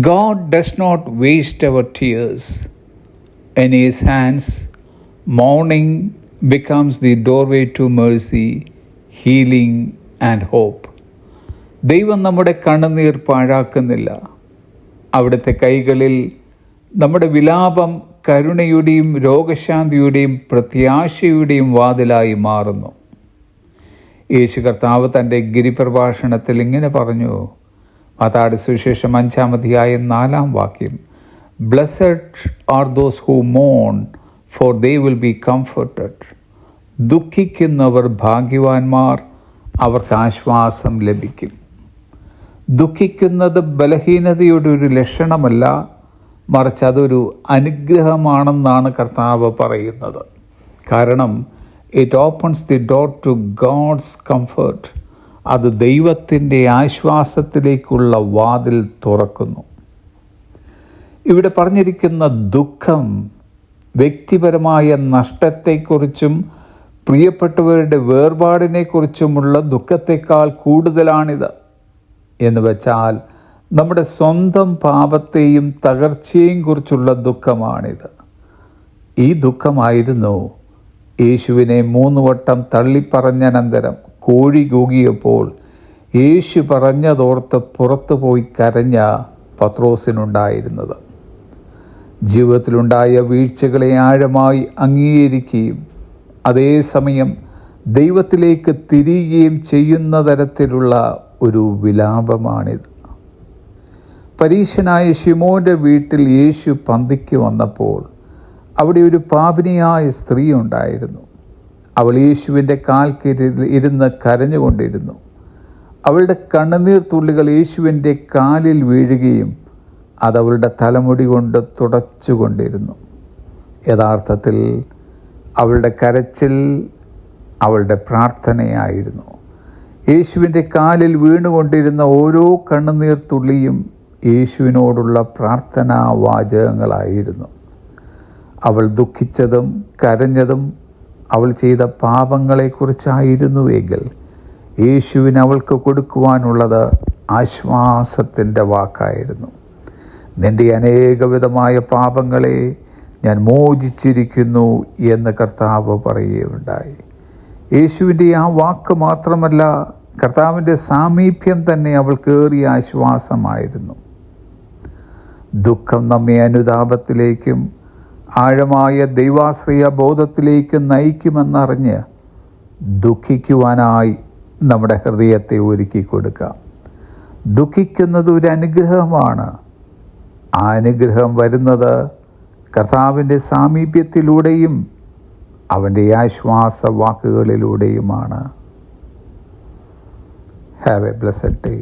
God does not waste our tears. In His hands, mourning becomes the doorway to mercy, healing, and hope. ദൈവം നമ്മുടെ കണ്ണുനീർ പാഴാക്കുന്നില്ല അവിടുത്തെ കൈകളിൽ നമ്മുടെ വിലാപം കരുണയുടെയും രോഗശാന്തിയുടെയും പ്രത്യാശയുടെയും വാതിലായി മാറുന്നു യേശു കർത്താവ് തന്റെ ഗിരിപ്രഭാഷണത്തിൽ ഇങ്ങനെ പറഞ്ഞു മാതാട് സുവിശേഷം അഞ്ചാമധ്യായ നാലാം വാക്യം. Blessed are those who Mon for they will be comforted ദുഃഖിക്കുന്നവർ ഭാഗ്യവാന്മാർ അവർക്ക് ആശ്വാസം ലഭിക്കും. ദുഃഖിക്കുന്നത് ബലഹീനതയുടെ ഒരു ലക്ഷണമല്ല മറിച്ച് അതൊരു അനുഗ്രഹമാണെന്നാണ് കർത്താവ് പറയുന്നത്. കാരണം it opens the door to God's comfort അത് ദൈവത്തിന്റെ ആശ്വാസത്തിലേക്കുള്ള വാതിൽ തുറക്കുന്നു. ഇവിടെ പറഞ്ഞിരിക്കുന്ന ദുഃഖം വ്യക്തിപരമായ നഷ്ടത്തെക്കുറിച്ചും പ്രിയപ്പെട്ടവരുടെ വേർപാടിനെക്കുറിച്ചുമുള്ള ദുഃഖത്തെക്കാൾ കൂടുതലാണിത് എന്ന് വെച്ചാൽ നമ്മുടെ സ്വന്തം പാപത്തെയും തകർച്ചയെയും കുറിച്ചുള്ള ദുഃഖമാണിത്. ഈ ദുഃഖമായിരുന്നു യേശുവിനെ മൂന്ന് വട്ടം തള്ളിപ്പറഞ്ഞനന്തരം കോഴി കൂകിയപ്പോൾ യേശു പറഞ്ഞതോർത്ത് പുറത്തു പോയി കരഞ്ഞ പത്രോസിനുണ്ടായിരുന്നത്. ജീവിതത്തിലുണ്ടായ വീഴ്ചകളെ ആഴമായി അംഗീകരിക്കുകയും അതേസമയം ദൈവത്തിലേക്ക് തിരിയുകയും ചെയ്യുന്ന തരത്തിലുള്ള ഒരു വിലാപമാണിത്. പരീക്ഷനായ ഷിമോന്റെ വീട്ടിൽ യേശു പന്തിക്ക് വന്നപ്പോൾ അവിടെ ഒരു പാപിനിയായ സ്ത്രീ ഉണ്ടായിരുന്നു. അവൾ യേശുവിന്റെ കാൽക്കിരിൽ ഇരുന്ന് കരഞ്ഞുകൊണ്ടിരുന്നു. അവളുടെ കണ്ണുനീർ തുള്ളികൾ യേശുവിന്റെ കാലിൽ വീഴുകയും അതവളുടെ തലമുടി കൊണ്ട് തുടച്ചുകൊണ്ടിരുന്നു. യഥാർത്ഥത്തിൽ അവളുടെ കരച്ചിൽ അവളുടെ പ്രാർത്ഥനയായിരുന്നു. യേശുവിന്റെ കാലിൽ വീണുകൊണ്ടിരുന്ന ഓരോ കണ്ണുനീർ തുള്ളിയും യേശുവിനോടുള്ള പ്രാർത്ഥനാ വാചകങ്ങളായിരുന്നു അവൾ ദുഃഖിച്ചതും കരഞ്ഞതും അവൾ ചെയ്ത പാപങ്ങളെക്കുറിച്ചായിരുന്നുവെങ്കിൽ യേശുവിന് അവൾക്ക് കൊടുക്കുവാനുള്ളത് ആശ്വാസത്തിന്റെ വാക്കായിരുന്നു. നിന്റെ അനേകവിധമായ പാപങ്ങളെ ഞാൻ മോചിച്ചിരിക്കുന്നു എന്ന് കർത്താവ് പറയുകയുണ്ടായി. യേശുവിന്റെ ആ വാക്ക് മാത്രമല്ല കർത്താവിന്റെ സാമീപ്യം തന്നെ അവൾക്ക് ഏറിയ ആശ്വാസമായിരുന്നു. ദുഃഖം നമ്മെ അനുതാപത്തിലേക്കും ആഴമായ ദൈവാശ്രയ ബോധത്തിലേക്ക് നയിക്കുമെന്നറിഞ്ഞ് ദുഃഖിക്കുവാനായി നമ്മുടെ ഹൃദയത്തെ ഒരുക്കി കൊടുക്കാം ദുഃഖിക്കുന്നത് ഒരു അനുഗ്രഹമാണ് ആ അനുഗ്രഹം വരുന്നത് കർത്താവിന്റെ സാമീപ്യത്തിലൂടെയും അവന്റെ ആശ്വാസ വാക്കുകളിലൂടെയുമാണ് ഹാവ് എ ബ്ലസ്സഡ് ഡേ